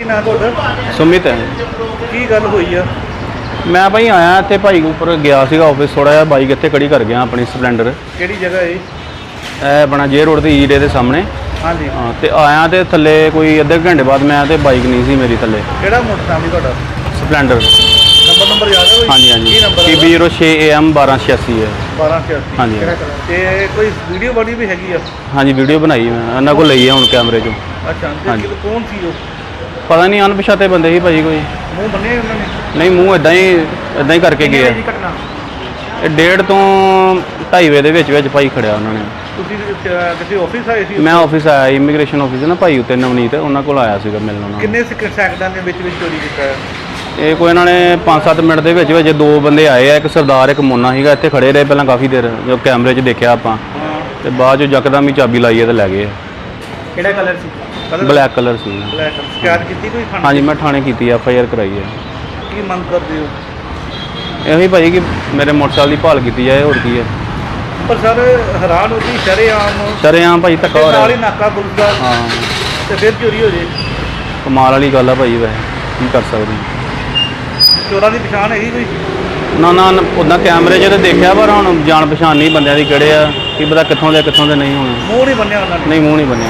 ਨਾਂ ਤੁਹਾਡਾ? ਸੁਮਿਤ ਹੈ। ਕੀ ਗੱਲ ਹੋਈ ਆ? ਮੈਂ ਭਾਈ ਆਇਆ ਇੱਥੇ ਭਾਈ ਉੱਪਰ ਗਿਆ ਸੀਗਾ ਆਫਿਸ ਥੋੜਾ ਜਿਹਾ ਬਾਈਕ ਇੱਥੇ ਖੜੀ ਕਰ ਗਿਆ ਆਪਣੀ ਸਪਲੈਂਡਰ ਕਿਹੜੀ ਜਗ੍ਹਾ ਇਹ? ਇਹ ਬਣਾ ਜੇ ਰੋਡ ਤੇ ਈਡੇ ਦੇ ਸਾਹਮਣੇ। ਹਾਂਜੀ। ਹਾਂ ਤੇ ਆਇਆ ਤੇ ਥੱਲੇ ਕੋਈ ਅੱਧੇ ਘੰਟੇ ਬਾਅਦ ਮੈਂ ਤੇ ਬਾਈਕ ਨਹੀਂ ਸੀ ਮੇਰੀ ਥੱਲੇ। ਕਿਹੜਾ ਮੋਟਰਸਾਈਕਲ ਤੁਹਾਡਾ? ਸਪਲੈਂਡਰ ਨੰਬਰ ਨੰਬਰ ਯਾਦ ਹੈ ਕੋਈ? ਹਾਂਜੀ ਹਾਂਜੀ। ਕੀ ਨੰਬਰ PB 06 AM 1286 ਹੈ। 1286 ਹਾਂਜੀ। ਤੇ ਕੋਈ ਵੀਡੀਓ ਬਣੀ ਵੀ ਹੈਗੀ ਆ? ਹਾਂਜੀ ਵੀਡੀਓ ਬਣਾਈ ਮੈਂ। ਉਹਨਾਂ ਕੋਲ ਲਈ ਹੈ ਹੁਣ ਕੈਮਰੇ 'ਚੋਂ। ਅੱਛਾ ਤੇ ਹਾਂਜੀ। ਕਿਹੜਾ- ਕੌਣ ਸੀ ਉਹ? ਪਤਾ ਨਹੀਂ ਅਣਪਛਾਤੇ ਬੰਦੇ ਸੀ ਭਾਈ ਕੋਈ। ਮੂੰਹ ਬੰਨੇ ਉਹਨਾਂ ਨੇ? ਨਹੀਂ ਮੂੰਹ ਇਦਾਂ ਹੀ ਇਦਾਂ ਹੀ ਕਰਕੇ ਗਏ। ਘਟਨਾ? ਇਹ ਡੇਢ ਤੋਂ 2.5 ਵਜੇ ਦੇ ਵਿੱਚ ਵਿੱਚ ਭਾਈ ਖੜਿਆ ਉਹਨਾਂ ਨੇ। ਤੁਸੀਂ ਅਹ, ਕਿਸੇ ਆਫਿਸ ਆਏ ਸੀ ਮੈਂ ਆਫਿਸ ਆਇਆ ਇਮੀਗ੍ਰੇਸ਼ਨ ਆਫਿਸ ਨਾ ਭਾਈ ਉੱਤੇ ਨਵਨੀਤ ਉਹਨਾਂ ਕੋਲ ਆਇਆ ਸੀਗਾ ਮਿਲਣ ਉਹਨਾਂ ਨੂੰ। ਕਿੰਨੇ ਸੈਕ- ਸੈਕਿੰਡਾਂ ਦੇ ਵਿੱਚ ਵਿੱਚ ਚੋਰੀ ਕੀਤਾ ਹੈ? ਇਹ ਕੋਈ ਇਹਨਾਂ ਨੇ 5-7 ਮਿੰਟ ਦੇ ਵਿੱਚ ਵਿੱਚ ਦੋ ਬੰਦੇ ਆਏ ਆ ਇੱਕ ਸਰਦਾਰ ਇੱਕ ਮੋਨਾ ਸੀਗਾ ਇੱਥੇ ਖੜੇ ਰਹੇ ਪਹਿਲਾਂ ਕਾਫੀ ਦੇਰ ਜੋ ਕੈਮਰੇ 'ਚ ਦੇਖਿਆ ਆਪਾਂ। ਤੇ ਬਾਅਦ 'ਚ ਯਕਦਮ ਹੀ ਚਾਬੀ ਲਾਈ ਹੈ ਤੇ ਲੈ ਗਏ ਕਿਹੜਾ ਕਲਰ ਸੀ? ਕਲਰ ਬਲੈਕ ਕਲਰ ਸੀ। ਬਲੈਕ ਸ਼ਿਕਾਇਤ ਕੀਤੀ ਕੋਈ ਖਾਣ ਹਾਂਜੀ ਮੈਂ ਥਾਣੇ ਕੀਤੀ ਐਫ ਆਈ ਆਰ ਕਰਾਈ ਹੈ। ਕੀ ਮੰਗ ਕਰਦੇ ਹੋ? ਇਹੋ ਹੀ ਭਾਈ ਕਿ ਮੇਰੇ ਮੋਟਰਸਾਈਕਲ ਦੀ ਭਾਲ ਕੀਤੀ ਜਾਏ ਹੋਰ ਕੀ ਹੈ। ਪਰ ਸਰ ਹੈਰਾਨ ਹੋਤੀ ਸ਼ਰੇਆਮ। ਸ਼ਰੇਆਮ ਭਾਈ ਧੱਕਾ ਹੋ ਨਾਲ ਹੀ ਰਿਹਾ ਨਾਕਾ ਪੁਲਿਸ ਦਾ ਹਾਂ। ਤੇ ਫਿਰ ਚੋਰੀ ਹੋ ਜੇ। ਕਮਾਲ ਵਾਲੀ ਗੱਲ ਆ ਭਾਈ ਵੈਸੇ। ਕੀ ਕਰ ਸਕਦੇ ਹਾਂ। ਚੋਰਾਂ ਦੀ ਪਛਾਣ ਹੈਗੀ ਕੋਈ? ਨਾ ਨਾ ਉਦਾਂ ਕੈਮਰੇ 'ਚ ਤੇ ਦੇਖਿਆ ਪਰ ਹੁਣ ਜਾਣ ਪਛਾਣ ਨਹੀਂ ਬੰਦਿਆਂ ਦੀ ਕਿਹੜੇ ਆ ਕੀ ਪਤਾ ਕਿੱਥੋਂ ਦੇ ਕਿੱਥੋਂ ਦੇ ਨਹੀਂ ਹੋਣੇ। ਮੂੰਹ ਨਹੀਂ ਬੰਨਿਆ ਉਹਨਾਂ ਨੇ। ਨਹੀਂ ਮੂੰਹ ਨਹੀਂ ਬੰਨਿਆ।